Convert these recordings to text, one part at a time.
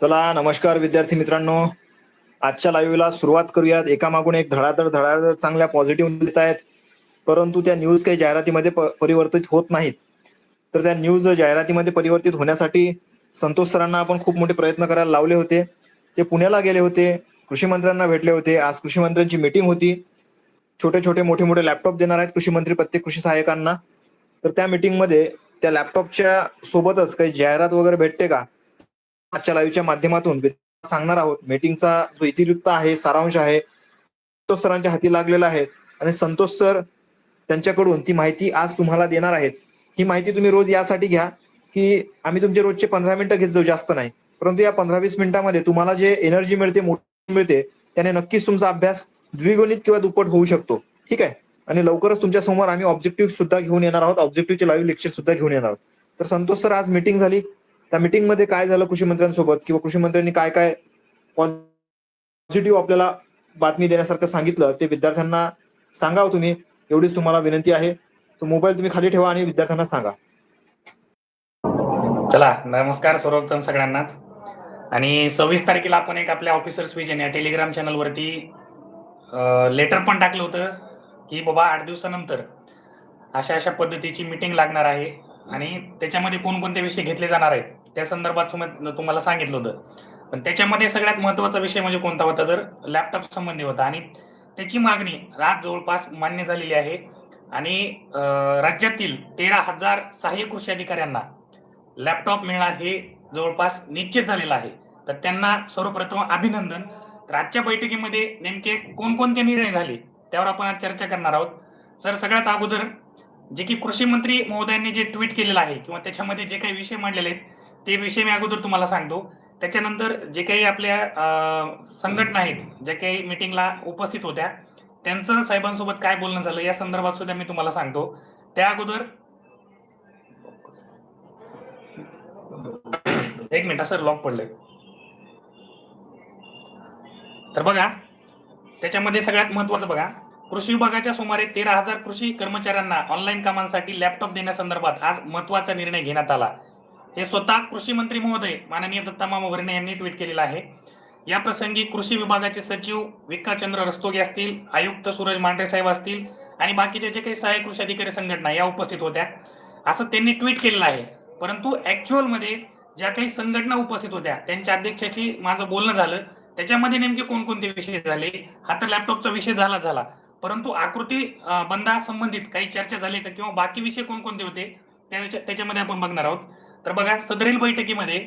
चला नमस्कार विद्यार्थी मित्रांनो. आजच्या लाईव्हला सुरुवात करूयात. एकामागून एक धडाधड धडाधड चांगल्या पॉझिटिव्ह न्यूज येत आहेत. परंतु त्या न्यूज काही जाहिरातीमध्ये प- परिवर्तित होत नाहीत. तर त्या न्यूज जाहिरातीमध्ये परिवर्तित होण्यासाठी संतोष सरांना आपण खूप मोठे प्रयत्न करायला लावले होते. ते पुण्याला गेले होते. कृषी मंत्र्यांना भेटले होते. आज कृषी मंत्र्यांची मीटिंग होती. छोटे छोटे मोठे मोठे लॅपटॉप देणार आहेत कृषी मंत्री प्रत्येक कृषी सहाय्यकांना. तर त्या मीटिंगमध्ये त्या लॅपटॉपच्या सोबतच काही जाहिरात वगैरे भेटते का? आजच्या लाईव्हच्या माध्यमातून सांगणार आहोत. मीटिंगचा जो इतिवृत्त आहे सारांश आहे संतोष सरांच्या हाती लागलेला आहे. आणि संतोष सर त्यांच्याकडून ती माहिती आज तुम्हाला देणार आहेत. ही माहिती तुम्ही रोज यासाठी घ्या की आम्ही तुमचे रोजचे पंधरा मिनिटं घेत जाऊ जास्त नाही. परंतु या पंधरा वीस मिनिटांमध्ये तुम्हाला जे एनर्जी मिळते मोठी मिळते त्याने नक्कीच तुमचा अभ्यास द्विगुणित किंवा दुप्पट होऊ शकतो. ठीक आहे? आणि लवकरच तुमच्यासमोर आम्ही ऑब्जेक्टिव्ह सुद्धा घेऊन येणार आहोत. ऑब्जेक्टिव्हचे लाईव्ह लेक्चर सुद्धा घेऊन येणार आहोत. तर संतोष सर आज मीटिंग झाली. त्या मिटिंगमध्ये काय झालं कृषी मंत्र्यांसोबत किंवा कृषी मंत्र्यांनी काय काय पॉझिटिव्ह आपल्याला बातमी देण्यासारखं सांगितलं ते विद्यार्थ्यांना सांगावं हो तुम्ही. एवढीच तुम्हाला विनंती आहे. तो मोबाईल तुम्ही खाली ठेवा आणि विद्यार्थ्यांना सांगा. चला नमस्कार सर्वप्रथम सगळ्यांनाच. आणि सव्वीस तारखेला आपण एक आपल्या ऑफिसर्स विजन या टेलिग्राम चॅनलवरती लेटर पण टाकलं होतं की बाबा आठ दिवसानंतर अशा अशा पद्धतीची मीटिंग लागणार आहे. आणि त्याच्यामध्ये कोणकोणते विषय घेतले जाणार आहेत त्या संदर्भात तुम्हाला सांगितलं होतं. पण त्याच्यामध्ये सगळ्यात महत्त्वाचा विषय म्हणजे कोणता होता? तर लॅपटॉप संबंधी होता. आणि त्याची मागणी आज जवळपास मान्य झालेली आहे. आणि राज्यातील तेरा हजार सहाय्यक कृषी अधिकाऱ्यांना लॅपटॉप मिळणार हे जवळपास निश्चित झालेलं आहे. तर त्यांना सर्वप्रथम अभिनंदन. तर आजच्या बैठकीमध्ये नेमके कोणकोणते निर्णय झाले त्यावर आपण आज चर्चा करणार आहोत. सर सगळ्यात अगोदर जे की कृषी मंत्री महोदयांनी जे ट्विट केलेलं आहे किंवा त्याच्यामध्ये जे काही विषय मांडलेले आहेत ते विषय मी अगोदर तुम्हाला सांगतो. त्याच्यानंतर जे काही आपल्या संघटना आहेत ज्या काही मिटिंगला उपस्थित होत्या त्यांचं साहेबांसोबत काय बोलणं झालं या संदर्भात सुद्धा मी तुम्हाला सांगतो. त्या अगोदर एक मिनिट सर लॉक पडलंय. तर बघा त्याच्यामध्ये सगळ्यात महत्वाचं बघा कृषी विभागाच्या सुमारे तेरा हजार कृषी कर्मचाऱ्यांना ऑनलाईन कामांसाठी लॅपटॉप देण्यासंदर्भात आज महत्त्वाचा निर्णय घेण्यात आला. हे स्वतः कृषी मंत्री महोदय माननीय दत्तामामा भरणे यांनी ट्विट केलेलं आहे. या प्रसंगी कृषी विभागाचे सचिव विक्काचंद्र रस्तोगी असतील आयुक्त सूरज मांढरे साहेब असतील आणि बाकीचे जे काही सहाय्यक कृषी अधिकारी संघटना या उपस्थित होत्या असं त्यांनी ट्विट केलेलं आहे. परंतु ॲक्च्युअलमध्ये ज्या काही संघटना उपस्थित होत्या त्यांच्या अध्यक्षाशी माझं बोलणं झालं. त्याच्यामध्ये नेमके कोणकोणते विषय झाले? हा तर लॅपटॉपचा विषय झाला झाला. परंतु आकृती बंदा संबंधित काही चर्चा झाली का किंवा बाकी विषय कोणकोणते होते त्या- त्याच्यामध्ये आपण बघणार आहोत. तर बघा सदरील बैठकीमध्ये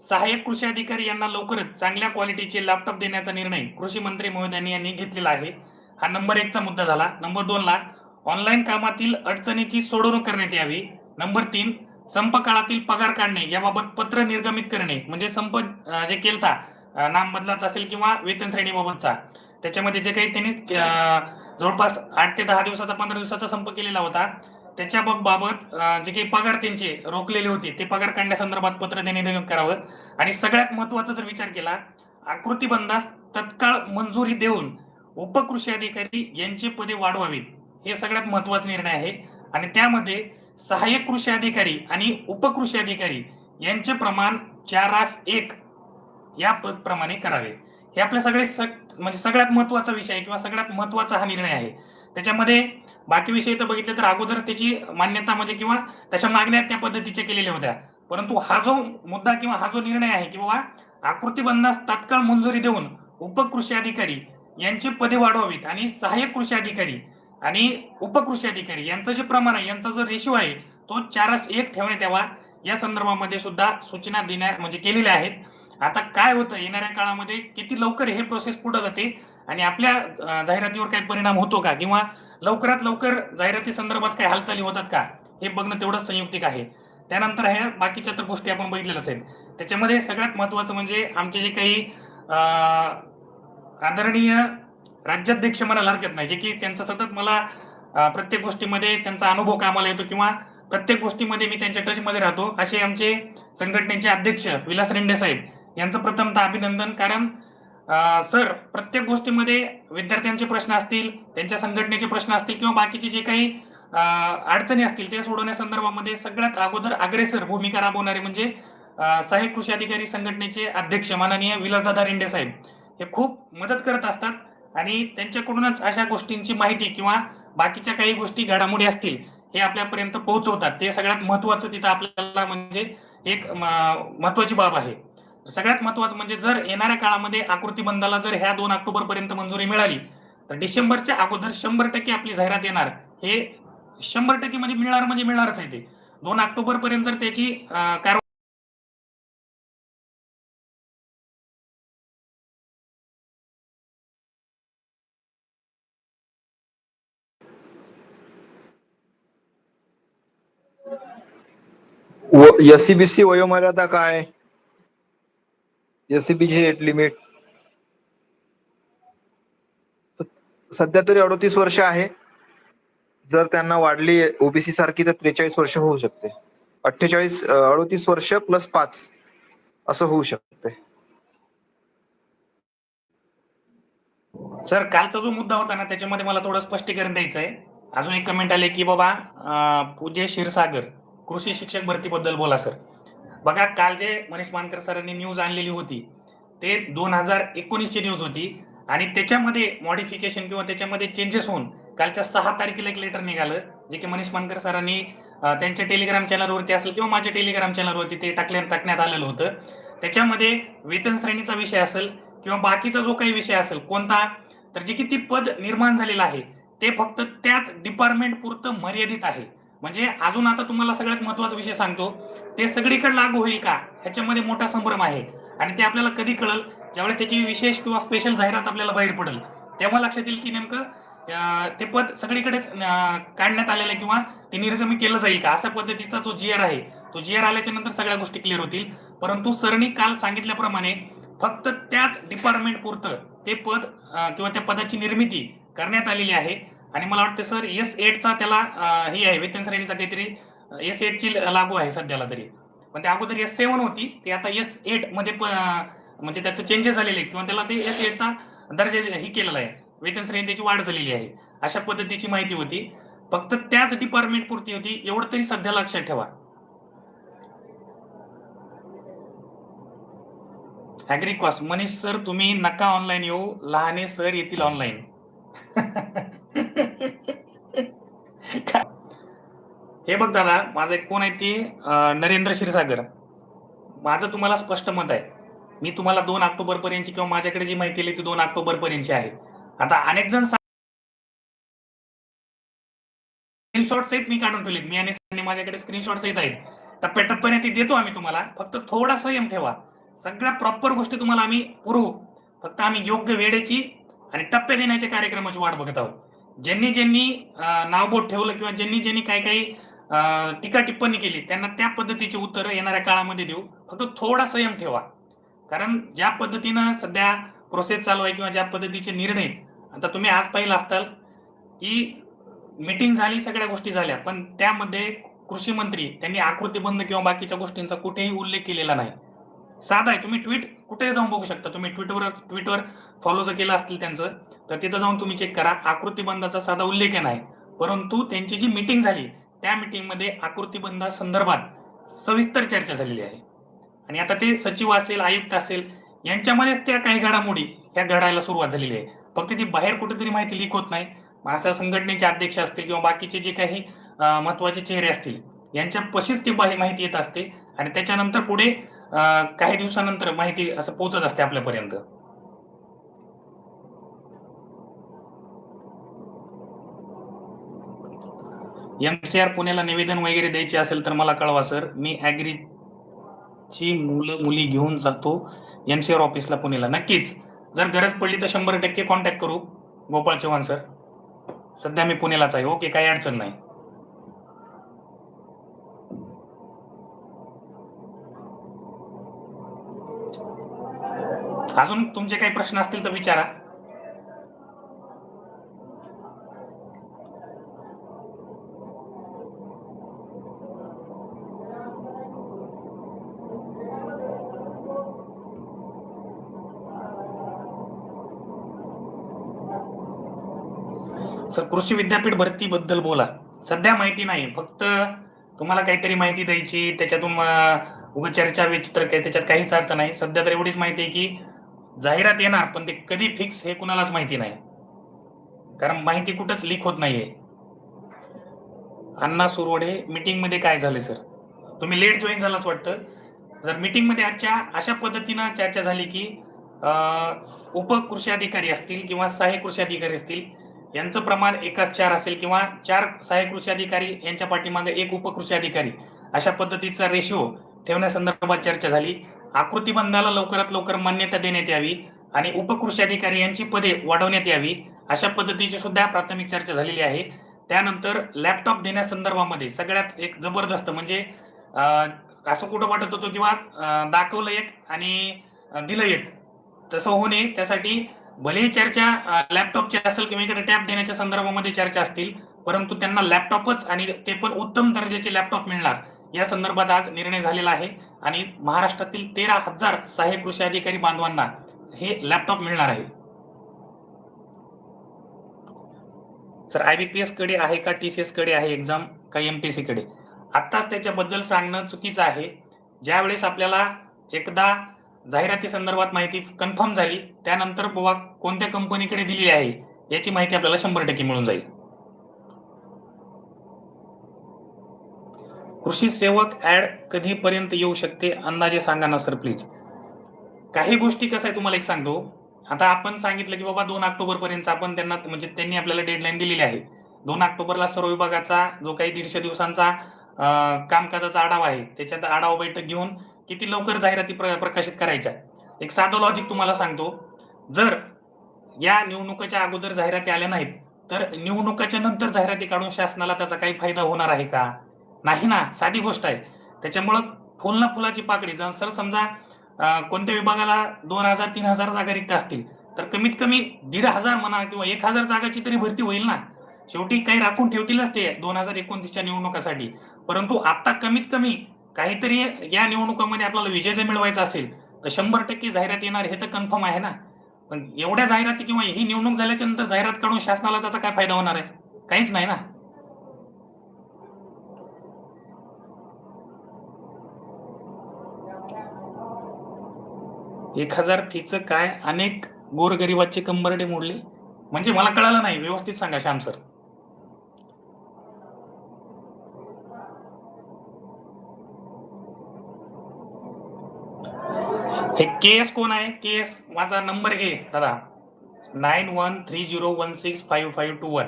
सहाय्यक कृषी अधिकारी यांना लवकरच चांगल्या क्वालिटीचे लॅपटॉप देण्याचा निर्णय कृषी मंत्री महोदयांनी यांनी घेतलेला आहे. हा नंबर एकचा मुद्दा झाला. नंबर दोनला ऑनलाईन कामातील अडचणीची सोडवणूक करण्यात यावी. नंबर तीन संप काळातील पगार काढणे याबाबत पत्र निर्गमित करणे म्हणजे संप जे केलता नाम बदलाचा असेल किंवा वेतन श्रेणीबाबतचा. त्याच्यामध्ये जे काही त्यांनी जवळपास आठ ते दहा दिवसाचा पंधरा दिवसाचा संप केलेला होता. त्याच्या बाबत जे काही पगार त्यांचे रोखलेले होते ते पगार काढण्यासंदर्भात पत्र त्यांनी निर्गमित करावं. आणि सगळ्यात महत्त्वाचा जर विचार केला आकृतीबंधास तत्काळ मंजुरी देऊन उपकृषी अधिकारी यांची पदे वाढवावीत. हे सगळ्यात महत्त्वाचा निर्णय आहे. आणि त्यामध्ये सहाय्यक कृषी अधिकारी आणि उपकृषी अधिकारी यांचे प्रमाण चारास एक या पद प्रमाणे करावे. हे आपले सगळे म्हणजे सगळ्यात महत्त्वाचा विषय आहे किंवा सगळ्यात महत्त्वाचा हा निर्णय आहे. त्याच्यामध्ये बाकी विषय तर बघितले तर अगोदर त्याची मान्यता म्हणजे किंवा त्याच्या मागण्या त्या पद्धतीच्या केलेल्या होत्या. परंतु हा जो मुद्दा किंवा हा जो निर्णय आहे की बाबा आकृतीबंधास तात्काळ मंजुरी देऊन उपकृषी अधिकारी यांची पदे वाढवावीत आणि सहाय्यक कृषी अधिकारी आणि उपकृषी अधिकारी यांचं जे प्रमाण आहे यांचा जो रेशो आहे तो चारस एक ठेवण्यात यावा या संदर्भामध्ये सुद्धा सूचना देण्या म्हणजे केलेल्या आहेत. आता काय होतं येणाऱ्या काळामध्ये किती लवकर हे प्रोसेस पुढे जाते आणि आपल्या जाहिरातीवर काही परिणाम होतो का? किंवा लवकरात लवकर जाहिराती संदर्भात काही हालचाली होतात का? हे बघणं तेवढंच संयुक्तिक आहे. त्यानंतर ह्या बाकीच्या तर गोष्टी आपण बघितलेल्याच आहेत. त्याच्यामध्ये सगळ्यात महत्वाचं म्हणजे आमचे जे काही आदरणीय राज्याध्यक्ष म्हणायला हरकत नाही जे की त्यांचा सतत मला प्रत्येक गोष्टीमध्ये त्यांचा अनुभव कामाला येतो किंवा प्रत्येक गोष्टीमध्ये मी त्यांच्या टचमध्ये राहतो. असे आमचे संघटनेचे अध्यक्ष विलास रेंडे साहेब यांचं प्रथमतः अभिनंदन. कारण सर प्रत्येक गोष्टीमध्ये विद्यार्थ्यांचे प्रश्न असतील त्यांच्या संघटनेचे प्रश्न असतील किंवा बाकीचे जे काही अडचणी असतील ते सोडवण्यासंदर्भामध्ये सगळ्यात अगोदर अग्रेसर भूमिका राबवणारे म्हणजे सहाय्यक कृषी अधिकारी संघटनेचे अध्यक्ष माननीय विलासदादा रेंडे साहेब. हे खूप मदत करत असतात आणि त्यांच्याकडूनच अशा गोष्टींची माहिती किंवा बाकीच्या काही गोष्टी घडामोडी असतील हे आपल्यापर्यंत पोहोचवतात. ते सगळ्यात महत्वाचं तिथं आपल्याला म्हणजे एक महत्वाची बाब आहे. सगळ्यात महत्वाचं म्हणजे जर येणाऱ्या काळामध्ये आकृतीबंधाला जर ह्या दोन ऑक्टोबर पर्यंत मंजुरी मिळाली तर डिसेंबरच्या अगोदर शंभर टक्के आपली जाहिरात येणार. हे शंभर टक्के म्हणजे मिळणार म्हणजे मिळणारच आहे ते. दोन ऑक्टोबर पर्यंत जर त्याची सी बी एससीबीसी वयोमर्यादा काय? एसीबीची एट लिमिट सध्या तरी अडतीस वर्ष आहे. जर त्यांना वाढली ओबीसी सारखी तर त्रेचाळीस वर्ष होऊ शकते. अठ्ठेचाळीस अडतीस वर्ष प्लस पाच असं होऊ शकते. सर कालचा जो मुद्दा होता ना त्याच्यामध्ये मला थोडं स्पष्टीकरण द्यायचं आहे. अजून एक कमेंट आले की बाबा पूजे क्षीरसागर कृषी शिक्षक भरतीबद्दल बोला सर. बघा काल जे मनीष मानकर सरांनी न्यूज आणलेली होती ते दोन हजार एकोणीसची न्यूज होती आणि त्याच्यामध्ये मॉडिफिकेशन किंवा त्याच्यामध्ये चेंजेस होऊन कालच्या सहा तारखेला एक लेटर निघालं जे की मनीष मानकर सरांनी त्यांच्या टेलिग्राम चॅनलवरती असेल किंवा माझ्या टेलिग्राम चॅनलवरती ते टाकल्या टाकण्यात आलेलं होतं. त्याच्यामध्ये वेतन श्रेणीचा विषय असेल किंवा बाकीचा जो काही विषय असेल कोणता तर जे किती पद निर्माण झालेलं आहे ते फक्त त्याच डिपार्टमेंट पुरतं मर्यादित आहे. म्हणजे अजून आता तुम्हाला सगळ्यात महत्त्वाचा विषय सांगतो ते सगळीकडे लागू होईल का? ह्याच्यामध्ये मोठा संभ्रम आहे. आणि ते आपल्याला कधी कळल? ज्यावेळेस त्याची विशेष किंवा स्पेशल जाहिरात आपल्याला बाहेर पडेल. तेव्हा लक्षात येईल की नेमकं ते पद सगळीकडेच काढण्यात आलेलं आहे किंवा ते निर्गमी केलं जाईल का? अशा पद्धतीचा जो जी आर आहे. तो जी आर आल्याच्यानंतर सगळ्या गोष्टी क्लिअर होतील. परंतु सरनी काल सांगितल्याप्रमाणे फक्त त्याच डिपार्टमेंट पुरतं ते पद किंवा त्या पदाची निर्मिती करण्यात आलेली आहे. आणि मला वाटतं सर एस एटचा त्याला हे आहे वेतन श्रेणीचा काहीतरी एस एटची लागू आहे सध्याला तरी. पण त्या अगोदर एस सेवन होती ते आता एस एटमध्ये म्हणजे त्याचं चेंजेस झालेले किंवा त्याला ते एस एटचा दर्जा हे केलेला आहे. वेतन श्रेणी त्याची वाढ झालेली आहे. अशा पद्धतीची माहिती होती. फक्त त्याच डिपार्टमेंट पुरती होती एवढं तरी सध्या लक्षात ठेवा. ऍग्रिकॉस मनीष सर तुम्ही नका ऑनलाईन येऊ. लहाने सर येतील ऑनलाईन हे बघ दादा माझं एक कोण आहे ते नरेंद्र क्षीरसागर. माझं तुम्हाला स्पष्ट मत आहे. मी तुम्हाला दोन ऑक्टोबर पर्यंतची किंवा माझ्याकडे जी माहिती आली ती दोन ऑक्टोबर पर्यंतची आहे. आता अनेक जण स्क्रीनशॉट सहित मी काढून ठेवलेत. मी आणि माझ्याकडे स्क्रीनशॉट सहित आहेत. टप्प्याटप्प्याने ती देतो आम्ही तुम्हाला. फक्त थोडा संयम ठेवा. सगळ्या प्रॉपर गोष्टी तुम्हाला आम्ही पुरवू. फक्त आम्ही योग्य वेळेची आणि टप्पे देण्याच्या कार्यक्रमाची वाट बघत आहोत. ज्यांनी ज्यांनी नावबोट ठेवलं किंवा ज्यांनी ज्यांनी काही काही टीका टिप्पणी केली त्यांना त्या पद्धतीची उत्तरं येणाऱ्या काळामध्ये देऊ. फक्त थोडा संयम ठेवा. कारण ज्या पद्धतीनं सध्या प्रोसेस चालू आहे किंवा ज्या पद्धतीचे निर्णय आता तुम्ही आज पाहिलं असताल की मीटिंग झाली सगळ्या गोष्टी झाल्या पण त्यामध्ये कृषी मंत्री त्यांनी आकृतीबंध किंवा बाकीच्या गोष्टींचा कुठेही उल्लेख केलेला नाही. साधा आहे. तुम्ही ट्विट कुठेही जाऊन बघू शकता. तुम्ही ट्विटवर ट्विटवर फॉलो जर केलं असतील त्यांचं तर तिथं जाऊन तुम्ही चेक करा. आकृतीबंधाचा साधा उल्लेख नाही परंतु त्यांची जी मीटिंग झाली त्या मिटिंगमध्ये आकृतीबंधा संदर्भात सविस्तर चर्चा झालेली आहे. आणि आता ते सचिव असेल आयुक्त असेल यांच्यामध्येच त्या काही घडामोडी ह्या घडायला सुरुवात झालेली आहे. फक्त ती बाहेर कुठेतरी माहिती लीक होत नाही. अशा संघटनेचे अध्यक्ष असतील किंवा बाकीचे जे काही महत्त्वाचे चेहरे असतील यांच्या पशीच ती माहिती येत असते. आणि त्याच्यानंतर पुढे अं, काही दिवसानंतर माहिती असं पोहोचत असते आपल्यापर्यंत. एमसीआर पुण्याला निवेदन वगैरे द्यायचे असेल तर मला कळवा सर. मी ची मुलं मुली घेऊन जातो एमसीआर ऑफिसला पुण्याला. नक्कीच. जर गरज पडली तर शंभर टक्के कॉन्टॅक्ट करू गोपाळ चव्हाण सर. सध्या मी पुण्यालाच आहे. ओके काही अडचण नाही. अजून तुमचे काही प्रश्न असतील तर विचारा. सर कृषी विद्यापीठ भरती बद्दल बोला. सध्या माहिती नाही फक्त तुम्हाला काहीतरी माहिती द्यायची त्याच्यातून अं, चर्चा विचित्र काही त्याच्यात काहीच अर्थ नाही. सध्या तर एवढीच माहिती आहे की जाहिरात येणार पण ते कधी फिक्स हे कुणालाच माहिती नाही. कारण माहिती कुठंच लीक होत नाहीये. अण्णा सुरवडे मीटिंगमध्ये काय झाले सर तुम्ही लेट जॉईन झालाच वाटतं. तर मीटिंगमध्ये आजच्या अशा पद्धतीनं चर्चा झाली की उपकृषी अधिकारी असतील किंवा सहाय्यक कृषी अधिकारी असतील यांचं प्रमाण एकाच चार असेल किंवा चार सहाय्यक कृषी अधिकारी यांच्या पाठीमागे एक उपकृषी अधिकारी अशा पद्धतीचा रेशिओ ठेवण्यासंदर्भात चर्चा झाली. आकृतीबंधाला लवकरात लवकर मान्यता देण्यात यावी आणि उपकृषी अधिकारी यांची पदे वाढवण्यात यावी अशा पद्धतीची सुद्धा प्राथमिक चर्चा झालेली आहे. त्यानंतर लॅपटॉप देण्यासंदर्भामध्ये सगळ्यात एक जबरदस्त म्हणजे असं कुठं वाटत होतं किंवा दाखवलं एक आणि दिलं एक तसं होऊ नये. त्यासाठी भलेही चर्चा लॅपटॉपची असेल किंवा इकडे टॅब देण्याच्या संदर्भामध्ये चर्चा असतील परंतु त्यांना लॅपटॉपच आणि ते पण उत्तम दर्जाचे लॅपटॉप मिळणार. या संदर्भात आज निर्णय झालेला आहे आणि महाराष्ट्रातील तेरा हजार सहाय्यक कृषी अधिकारी बांधवांना हे लॅपटॉप मिळणार आहे. सर आयबीपीएसकडे आहे का? टीसीएसकडे आहे एक्झाम का? एमटीसी कडे? आत्ताच त्याच्याबद्दल सांगणं चुकीचं आहे. ज्यावेळेस आपल्याला एकदा जाहिराती संदर्भात माहिती कन्फर्म झाली त्यानंतर बुवा कोणत्या कंपनीकडे दिली आहे याची माहिती आपल्याला शंभर टक्के मिळून जाईल. कृषी सेवक ऍड कधीपर्यंत येऊ शकते? अंदाजे सांगा ना सर प्लीज काही गोष्टी कसं आहे तुम्हाला एक सांगतो. आता आपण सांगितलं की बाबा दोन ऑक्टोबर पर्यंत आपण त्यांना म्हणजे त्यांनी आपल्याला डेडलाईन दिलेली आहे. दोन ऑक्टोबरला सर्व विभागाचा जो काही दीडशे दिवसांचा कामकाजाचा आढावा आहे त्याच्यात आढावा बैठक घेऊन किती लवकर जाहिराती प्र- प्रकाशित करायच्या. एक साधं लॉजिक तुम्हाला सांगतो. जर या निवडणुकाच्या अगोदर जाहिराती आल्या नाहीत तर निवडणुकाच्या नंतर जाहिराती काढून शासनाला त्याचा काही फायदा होणार आहे का? नाही ना साधी गोष्ट आहे. त्याच्यामुळं फुल ना फुलाची पाकळी. जर सर समजा कोणत्या विभागाला दोन हजार तीन हजार जागा रिक्त असतील तर कमीत कमी दीड हजार म्हणा किंवा एक हजार जागाची तरी भरती होईल ना. शेवटी काही राखून ठेवतीलच ते दोन हजार एकोणतीसच्या निवडणुकासाठी. परंतु आता कमीत कमी काहीतरी या निवडणुकामध्ये आपल्याला विजय जर मिळवायचा असेल तर शंभर टक्के जाहिरात येणार हे तर कन्फर्म आहे ना. पण एवढ्या जाहिराती किंवा ही निवडणूक झाल्याच्यानंतर जाहिरात काढून शासनाला त्याचा काय फायदा होणार आहे? काहीच नाही ना. एक हजार फीचं काय अनेक गोरगरिबाचे कंबरडे मोडले? म्हणजे मला कळालं नाही व्यवस्थित सांगा श्याम सर. हे के एस कोण आहे? के एस माझा नंबर घे दादा. Nine one three zero one six five five two one.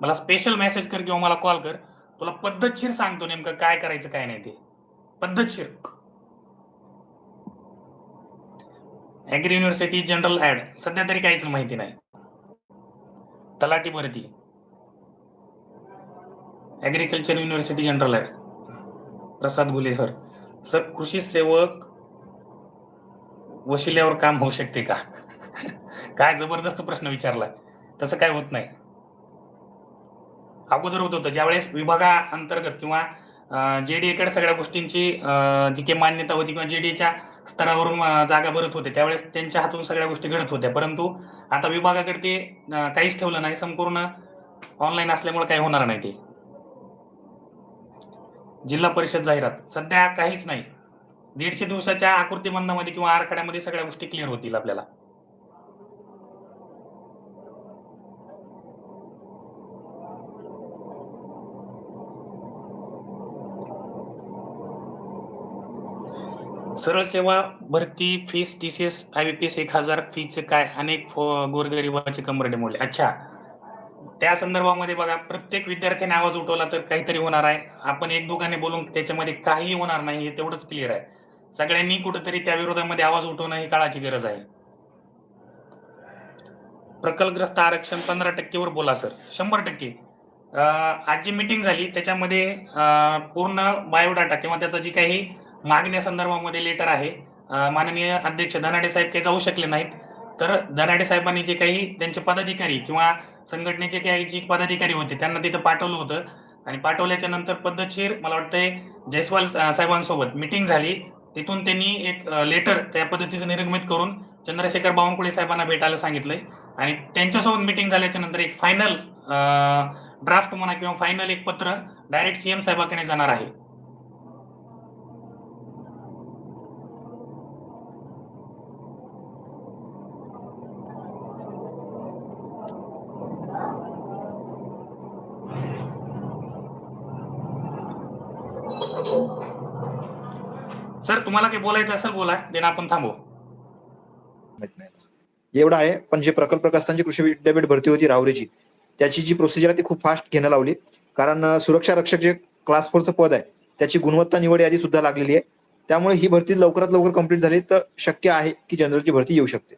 मला स्पेशल मेसेज कर किंवा मला कॉल कर. तुला पद्धतशीर सांगतो नेमकं काय करायचं काय नाही ते. पद्धतशीर. ऍग्री युनिव्हर्सिटी जनरल ऍड सध्या तरी काहीच माहिती नाही. तलाठी भरती. Agriculture university general add Prasad Gule sir. Sir कृषी सेवक वशिल्यावर काम होऊ शकते का? काय जबरदस्त प्रश्न विचारला तसं काय होत नाही. अगोदर होत होतं. ज्यावेळेस विभागा अंतर्गत किंवा जेडीएकडे सगळ्या गोष्टींची जी काही मान्यता होती किंवा जेडीएच्या स्तरावरून जागा भरत होते त्यावेळेस त्यांच्या हातून सगळ्या गोष्टी घडत होत्या. परंतु आता विभागाकडे ते काहीच ठेवलं नाही. संपूर्ण ऑनलाईन असल्यामुळे काही होणार नाही ते. जिल्हा परिषद जाहिरात. सध्या काहीच नाही. दीडशे दिवसाच्या आकृतीबंधामध्ये किंवा आराखड्यामध्ये सगळ्या गोष्टी क्लिअर होतील आपल्याला. सरळ सेवा भरती फीस टीसीएस आयबीपीएस एक हजार फीच काय? अनेक गोरगरिबाचे कंबरडे मोडले. अच्छा. त्या संदर्भामध्ये बघा प्रत्येक विद्यार्थ्याने आवाज उठवला तर काहीतरी होणार आहे. आपण एक दोघांनी बोलून त्याच्यामध्ये काही होणार नाही हे तेवढंच क्लिअर आहे. सगळ्यांनी कुठेतरी त्या विरोधामध्ये आवाज उठवणं ही काळाची गरज आहे. प्रकल्पग्रस्त आरक्षण पंधरा टक्केवर बोला सर. शंभर टक्के. आज जी मीटिंग झाली त्याच्यामध्ये पूर्ण बायोडाटा किंवा त्याचा जी काही मागण्या संदर्भामध्ये लेटर आहे. माननीय अध्यक्ष धनाडे साहेब काही जाऊ शकले नाहीत. तर धनाडे साहेबांनी जे काही त्यांचे पदाधिकारी किंवा संघटनेचे काही जे पदाधिकारी होते त्यांना तिथं पाठवलं होतं. आणि पाठवल्याच्या नंतर पद्धतशीर मला वाटतंय जयस्वाल साहेबांसोबत मिटिंग झाली. तिथून त्यांनी एक लेटर त्या पद्धतीचं निर्गमित करून चंद्रशेखर बावनकुळे साहेबांना भेटायला सांगितलंय. आणि त्यांच्यासोबत मिटिंग झाल्याच्यानंतर एक फायनल ड्राफ्ट म्हणा किंवा फायनल एक पत्र डायरेक्ट सीएम साहेबाकडे जाणार आहे. सर तुम्हाला काही बोलायचं असेल बोलाय देन आपण थांबू. एवढं आहे पण जे प्रकल्प प्रकाशनाची कृषी विद्यापीठ भरती होती रावरेची त्याची जी प्रोसिजर आहे ती खूप फास्ट घेणं लावली. कारण सुरक्षा रक्षक जे क्लास फोरचं पद आहे त्याची गुणवत्ता निवड यादी सुद्धा लागलेली आहे. त्यामुळे ही भरती लवकरात लवकर कंप्लीट झाली तर शक्य आहे की जनरलची भरती येऊ शकते.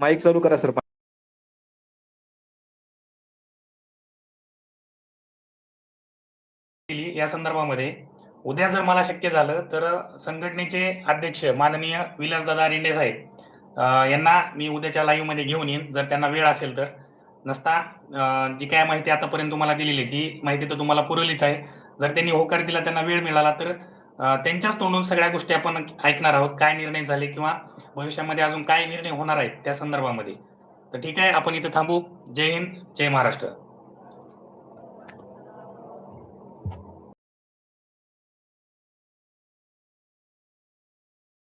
माईक चालू करा सर. या संदर्भामध्ये उद्या जर मला शक्य झालं तर संघटनेचे अध्यक्ष माननीय विलासदादा रेंडे साहेब यांना मी उद्याच्या लाईव्हमध्ये घेऊन येईन. जर त्यांना वेळ असेल तर. नसता जी काय माहिती आतापर्यंत तुम्हाला दिलेली ती माहिती तर तुम्हाला पुरवलीच आहे. जर त्यांनी होकार दिला त्यांना वेळ मिळाला तर त्यांच्याच तोंडून सगळ्या गोष्टी आपण ऐकणार आहोत. काय निर्णय झाले किंवा भविष्यामध्ये अजून काय निर्णय होणार आहेत त्या संदर्भामध्ये. तर ठीक आहे आपण इथं थांबू. जय हिंद जय महाराष्ट्र.